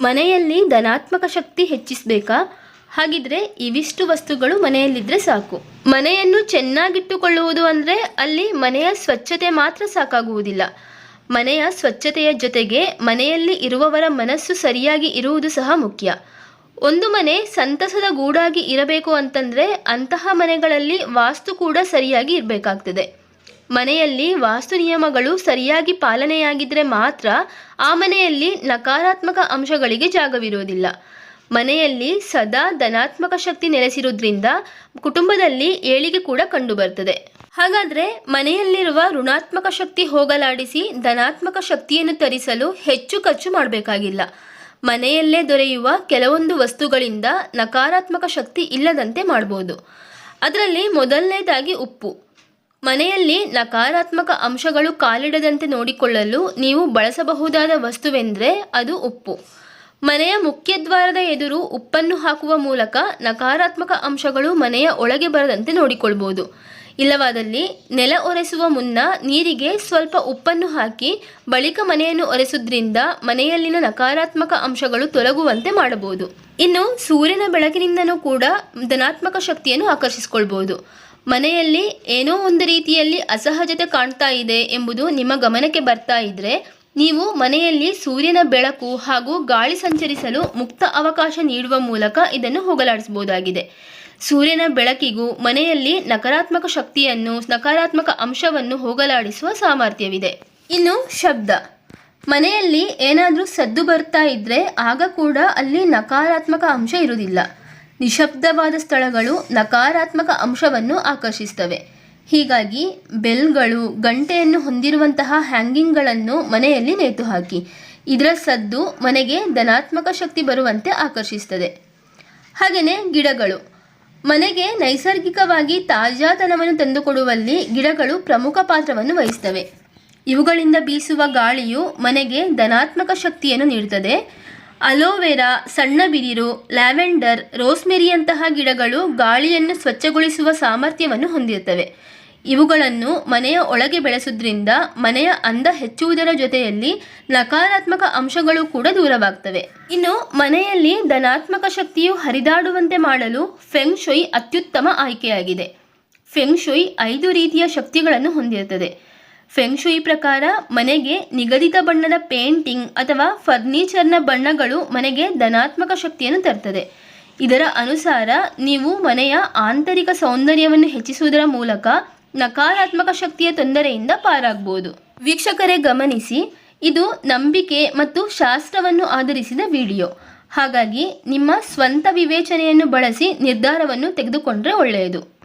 ಮನೆಯಲ್ಲಿ ಧನಾತ್ಮಕ ಶಕ್ತಿ ಹೆಚ್ಚಿಸಬೇಕಾ? ಹಾಗಿದ್ರೆ ಇವಿಷ್ಟು ವಸ್ತುಗಳು ಮನೆಯಲ್ಲಿದ್ದರೆ ಸಾಕು. ಮನೆಯನ್ನು ಚೆನ್ನಾಗಿಟ್ಟುಕೊಳ್ಳುವುದು ಅಂದರೆ ಅಲ್ಲಿ ಮನೆಯ ಸ್ವಚ್ಛತೆ ಮಾತ್ರ ಸಾಕಾಗುವುದಿಲ್ಲ. ಮನೆಯ ಸ್ವಚ್ಛತೆಯ ಜೊತೆಗೆ ಮನೆಯಲ್ಲಿ ಇರುವವರ ಮನಸ್ಸು ಸರಿಯಾಗಿ ಇರುವುದು ಸಹ ಮುಖ್ಯ. ಒಂದು ಮನೆ ಸಂತಸದ ಗೂಡಾಗಿ ಇರಬೇಕು ಅಂತಂದರೆ ಅಂತಹ ಮನೆಗಳಲ್ಲಿ ವಾಸ್ತು ಕೂಡ ಸರಿಯಾಗಿ ಇರಬೇಕಾಗ್ತದೆ. ಮನೆಯಲ್ಲಿ ವಾಸ್ತು ನಿಯಮಗಳು ಸರಿಯಾಗಿ ಪಾಲನೆಯಾಗಿದ್ದರೆ ಮಾತ್ರ ಆ ಮನೆಯಲ್ಲಿ ನಕಾರಾತ್ಮಕ ಅಂಶಗಳಿಗೆ ಜಾಗವಿರುವುದಿಲ್ಲ ಮನೆಯಲ್ಲಿ ಸದಾ ಧನಾತ್ಮಕ ಶಕ್ತಿ ನೆಲೆಸಿರುವುದರಿಂದ ಕುಟುಂಬದಲ್ಲಿ ಏಳಿಗೆ ಕೂಡ ಕಂಡುಬರ್ತದೆ. ಹಾಗಾದರೆ ಮನೆಯಲ್ಲಿರುವ ಋಣಾತ್ಮಕ ಶಕ್ತಿ ಹೋಗಲಾಡಿಸಿ ಧನಾತ್ಮಕ ಶಕ್ತಿಯನ್ನು ತರಿಸಲು ಹೆಚ್ಚು ಖರ್ಚು ಮಾಡಬೇಕಾಗಿಲ್ಲ. ಮನೆಯಲ್ಲೇ ದೊರೆಯುವ ಕೆಲವೊಂದು ವಸ್ತುಗಳಿಂದ ನಕಾರಾತ್ಮಕ ಶಕ್ತಿ ಇಲ್ಲದಂತೆ ಮಾಡ್ಬೋದು. ಅದರಲ್ಲಿ ಮೊದಲನೇದಾಗಿ ಉಪ್ಪು. ಮನೆಯಲ್ಲಿ ನಕಾರಾತ್ಮಕ ಅಂಶಗಳು ಕಾಲಿಡದಂತೆ ನೋಡಿಕೊಳ್ಳಲು ನೀವು ಬಳಸಬಹುದಾದ ವಸ್ತುವೆಂದರೆ ಅದು ಉಪ್ಪು. ಮನೆಯ ಮುಖ್ಯದ್ವಾರದ ಎದುರು ಉಪ್ಪನ್ನು ಹಾಕುವ ಮೂಲಕ ನಕಾರಾತ್ಮಕ ಅಂಶಗಳು ಮನೆಯ ಒಳಗೆ ಬರದಂತೆ ನೋಡಿಕೊಳ್ಬೋದು. ಇಲ್ಲವಾದಲ್ಲಿ ನೆಲ ಒರೆಸುವ ಮುನ್ನ ನೀರಿಗೆ ಸ್ವಲ್ಪ ಉಪ್ಪನ್ನು ಹಾಕಿ ಬಳಿಕ ಮನೆಯನ್ನು ಒರೆಸುವುದರಿಂದ ಮನೆಯಲ್ಲಿನ ನಕಾರಾತ್ಮಕ ಅಂಶಗಳು ತೊಲಗುವಂತೆ ಮಾಡಬಹುದು. ಇನ್ನು ಸೂರ್ಯನ ಬೆಳಕಿನಿಂದನೂ ಕೂಡ ಧನಾತ್ಮಕ ಶಕ್ತಿಯನ್ನು ಆಕರ್ಷಿಸಿಕೊಳ್ಬೋದು. ಮನೆಯಲ್ಲಿ ಏನೋ ಒಂದು ರೀತಿಯಲ್ಲಿ ಅಸಹಜತೆ ಕಾಣ್ತಾ ಇದೆ ಎಂಬುದು ನಿಮ್ಮ ಗಮನಕ್ಕೆ ಬರ್ತಾ ಇದ್ರೆ, ನೀವು ಮನೆಯಲ್ಲಿ ಸೂರ್ಯನ ಬೆಳಕು ಹಾಗೂ ಗಾಳಿ ಸಂಚರಿಸಲು ಮುಕ್ತ ಅವಕಾಶ ನೀಡುವ ಮೂಲಕ ಇದನ್ನು ಹೋಗಲಾಡಿಸಬಹುದಾಗಿದೆ. ಸೂರ್ಯನ ಬೆಳಕಿಗೂ ಮನೆಯಲ್ಲಿ ನಕಾರಾತ್ಮಕ ಶಕ್ತಿಯನ್ನು, ನಕಾರಾತ್ಮಕ ಅಂಶವನ್ನು ಹೋಗಲಾಡಿಸುವ ಸಾಮರ್ಥ್ಯವಿದೆ. ಇನ್ನು ಶಬ್ದ. ಮನೆಯಲ್ಲಿ ಏನಾದರೂ ಸದ್ದು ಬರ್ತಾ ಇದ್ದರೆ ಆಗ ಕೂಡ ಅಲ್ಲಿ ನಕಾರಾತ್ಮಕ ಅಂಶ ಇರುವುದಿಲ್ಲ. ನಿಶಬ್ದವಾದ ಸ್ಥಳಗಳು ನಕಾರಾತ್ಮಕ ಅಂಶವನ್ನು ಆಕರ್ಷಿಸ್ತವೆ ಹೀಗಾಗಿ ಬೆಲ್ಗಳು ಗಂಟೆಯನ್ನು ಹೊಂದಿರುವಂತಹ ಹ್ಯಾಂಗಿಂಗ್ಗಳನ್ನು ಮನೆಯಲ್ಲಿ ನೇತು ಹಾಕಿ ಇದರ ಸದ್ದು ಮನೆಗೆ ಧನಾತ್ಮಕ ಶಕ್ತಿ ಬರುವಂತೆ ಆಕರ್ಷಿಸ್ತದೆ ಹಾಗೆಯೇ ಗಿಡಗಳು. ಮನೆಗೆ ನೈಸರ್ಗಿಕವಾಗಿ ತಾಜಾತನವನ್ನು ತಂದುಕೊಡುವಲ್ಲಿ ಗಿಡಗಳು ಪ್ರಮುಖ ಪಾತ್ರವನ್ನು ವಹಿಸ್ತವೆ ಇವುಗಳಿಂದ ಬೀಸುವ ಗಾಳಿಯು ಮನೆಗೆ ಧನಾತ್ಮಕ ಶಕ್ತಿಯನ್ನು ನೀಡುತ್ತದೆ. ಅಲೋವೆರಾ ಸಣ್ಣ ಬಿದಿರು, ಲ್ಯಾವೆಂಡರ್, ರೋಸ್ಮೆರಿಯಂತಹ ಗಿಡಗಳು ಗಾಳಿಯನ್ನು ಸ್ವಚ್ಛಗೊಳಿಸುವ ಸಾಮರ್ಥ್ಯವನ್ನು ಹೊಂದಿರುತ್ತವೆ. ಇವುಗಳನ್ನು ಮನೆಯ ಒಳಗೆ ಬೆಳೆಸುವುದರಿಂದ ಮನೆಯ ಅಂದ ಹೆಚ್ಚುವುದರ ಜೊತೆಯಲ್ಲಿ ನಕಾರಾತ್ಮಕ ಅಂಶಗಳು ಕೂಡ ದೂರವಾಗ್ತವೆ. ಇನ್ನು ಮನೆಯಲ್ಲಿ ಧನಾತ್ಮಕ ಶಕ್ತಿಯು ಹರಿದಾಡುವಂತೆ ಮಾಡಲು ಫೆಂಗ್ ಶುಯ್ ಅತ್ಯುತ್ತಮ ಆಯ್ಕೆಯಾಗಿದೆ. ಫೆಂಗ್ ಶುಯ್ ಐದು ರೀತಿಯ ಶಕ್ತಿಗಳನ್ನು ಹೊಂದಿರುತ್ತದೆ. ಫೆಂಗ್ ಶುಯ್ ಪ್ರಕಾರ ಮನೆಗೆ ನಿಗದಿತ ಬಣ್ಣದ ಪೇಂಟಿಂಗ್ ಅಥವಾ ಫರ್ನಿಚರ್ನ ಬಣ್ಣಗಳು ಮನೆಗೆ ಧನಾತ್ಮಕ ಶಕ್ತಿಯನ್ನು ತರ್ತದೆ. ಇದರ ಅನುಸಾರ ನೀವು ಮನೆಯ ಆಂತರಿಕ ಸೌಂದರ್ಯವನ್ನು ಹೆಚ್ಚಿಸುವುದರ ಮೂಲಕ ನಕಾರಾತ್ಮಕ ಶಕ್ತಿಯ ತೊಂದರೆಯಿಂದ ಪಾರಾಗ್ಬೋದು. ವೀಕ್ಷಕರೇ ಗಮನಿಸಿ, ಇದು ನಂಬಿಕೆ ಮತ್ತು ಶಾಸ್ತ್ರವನ್ನು ಆಧರಿಸಿದ ವಿಡಿಯೋ. ಹಾಗಾಗಿ ನಿಮ್ಮ ಸ್ವಂತ ವಿವೇಚನೆಯನ್ನು ಬಳಸಿ ನಿರ್ಧಾರವನ್ನು ತೆಗೆದುಕೊಂಡ್ರೆ ಒಳ್ಳೆಯದು.